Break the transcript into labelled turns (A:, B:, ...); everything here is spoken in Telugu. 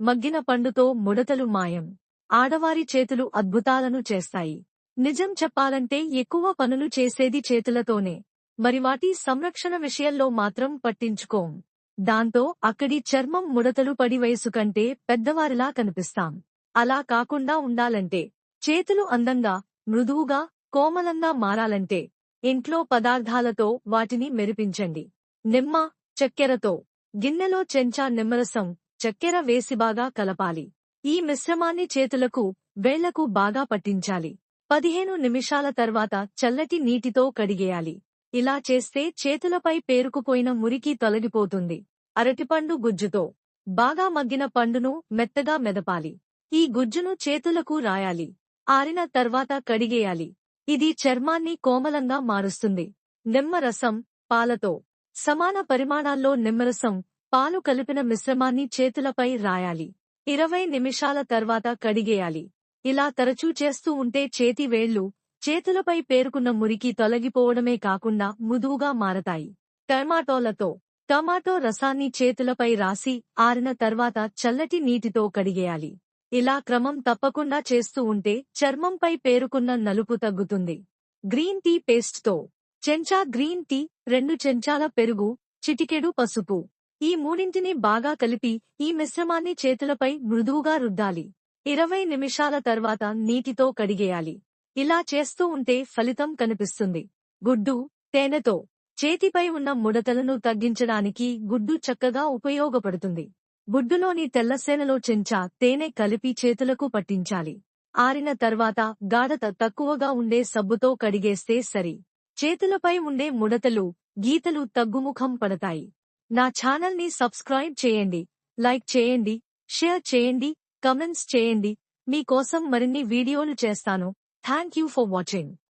A: మగ్గిన పండుతో ముడతలు మాయం. ఆడవారి చేతులు అద్భుతాలను చేస్తాయి. నిజం చెప్పాలంటే ఎక్కువ పనులు చేసేది చేతులతోనే. మరి వాటి సంరక్షణ విషయంలో మాత్రం పట్టించుకోం. దాంతో అక్కడి చర్మం ముడతలు పడి వయసు కంటే పెద్దవారిలా కనిపిస్తాం. అలా కాకుండా ఉండాలంటే చేతులు అందంగా మృదువుగా కోమలంగా మారాలంటే ఇంట్లో పదార్థాలతో వాటిని మెరిపించండి. నిమ్మ చక్కెరతో గిన్నెలో చెంచా నిమ్మరసం చక్కెర వేసి బాగా కలపాలి. ఈ మిశ్రమాన్ని చేతులకు వేళ్ళకు బాగా పట్టించాలి. పదిహేను నిమిషాల తర్వాత చల్లటి నీటితో కడిగేయాలి. ఇలా చేస్తే చేతులపై పేరుకుపోయిన మురికి తొలగిపోతుంది. అరటిపండు గుజ్జుతో బాగా మగ్గిన పండును మెత్తగా మెదపాలి. ఈ గుజ్జును చేతులకు రాయాలి. ఆరిన తర్వాత కడిగేయాలి. ఇది చర్మాన్ని కోమలంగా మారుస్తుంది. నిమ్మరసం పాలతో సమాన పరిమాణాల్లో నిమ్మరసం పాలు కలిపిన మిశ్రమాన్ని చేతులపై రాయాలి. ఇరవై నిమిషాల తర్వాత కడిగేయాలి. ఇలా తరచూ చేస్తూ ఉంటే చేతి వేళ్ళు చేతులపై పేరుకున్న మురికి తొలగిపోవడమే కాకుండా మృదువుగా మారతాయి. టమాటోలతో టమాటో రసాన్ని చేతులపై రాసి ఆరిన తర్వాత చల్లటి నీటితో కడిగేయాలి. ఇలా క్రమం తప్పకుండా చేస్తూ ఉంటే చర్మంపై పేరుకున్న నలుపు తగ్గుతుంది. గ్రీన్ టీ పేస్ట్తో చెంచా గ్రీన్ టీ రెండు చెంచాల పెరుగు చిటికెడు పసుపు. ఈ మూడింటిని బాగా కలిపి ఈ మిశ్రమాన్ని చేతులపై మృదువుగా రుద్దాలి. ఇరవై నిమిషాల తర్వాత నీటితో కడిగేయాలి. ఇలా చేస్తూ ఉంటే ఫలితం కనిపిస్తుంది. గుడ్డు తేనెతో చేతిపై ఉన్న ముడతలను తగ్గించడానికి గుడ్డు చక్కగా ఉపయోగపడుతుంది. గుడ్డులోని తెల్లసేనలో చెంచా తేనె కలిపి చేతులకు పట్టించాలి. ఆరిన తర్వాత గాఢత తక్కువగా ఉండే సబ్బుతో కడిగేస్తే సరి. చేతులపై ఉండే ముడతలు గీతలు తగ్గుముఖం పడతాయి. నా ఛానల్ని సబ్స్క్రైబ్ చేయండి లైక్ చేయండి షేర్ చేయండి కమెంట్స్ చేయండి. మీకోసం మరిన్ని వీడియోలు చేస్తాను. Thank you for watching.